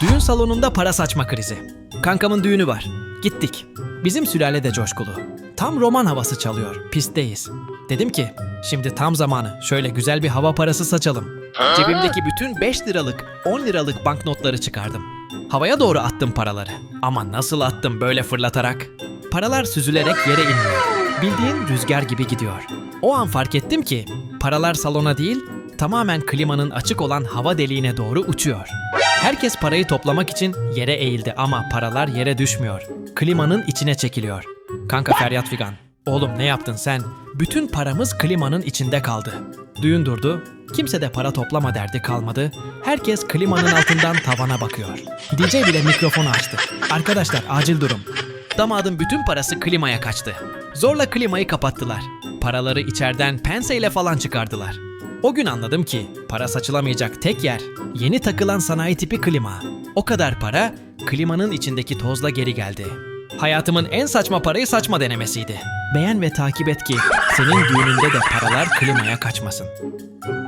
Düğün salonunda para saçma krizi. Kankamın düğünü var. Gittik. Bizim sülale de coşkulu. Tam roman havası çalıyor. Pistteyiz. Dedim ki, şimdi tam zamanı. Şöyle güzel bir hava parası saçalım. Cebimdeki bütün 5 liralık, 10 liralık banknotları çıkardım. Havaya doğru attım paraları. Ama nasıl attım böyle fırlatarak? Paralar süzülerek yere inmiyor. Bildiğin rüzgar gibi gidiyor. O an fark ettim ki paralar salona değil, tamamen klimanın açık olan hava deliğine doğru uçuyor. Herkes parayı toplamak için yere eğildi ama paralar yere düşmüyor. Klimanın içine çekiliyor. Kanka feryat figan. Oğlum ne yaptın sen? Bütün paramız klimanın içinde kaldı. Düğün durdu. Kimse de para toplama derdi kalmadı. Herkes klimanın altından tavana bakıyor. DJ bile mikrofonu açtı. Arkadaşlar acil durum. Damadın bütün parası klimaya kaçtı. Zorla klimayı kapattılar. Paraları içeriden penseyle falan çıkardılar. O gün anladım ki para saçılamayacak tek yer yeni takılan sanayi tipi klima. O kadar para klimanın içindeki tozla geri geldi. Hayatımın en saçma parayı saçma denemesiydi. Beğen ve takip et ki senin düğününde de paralar klimaya kaçmasın.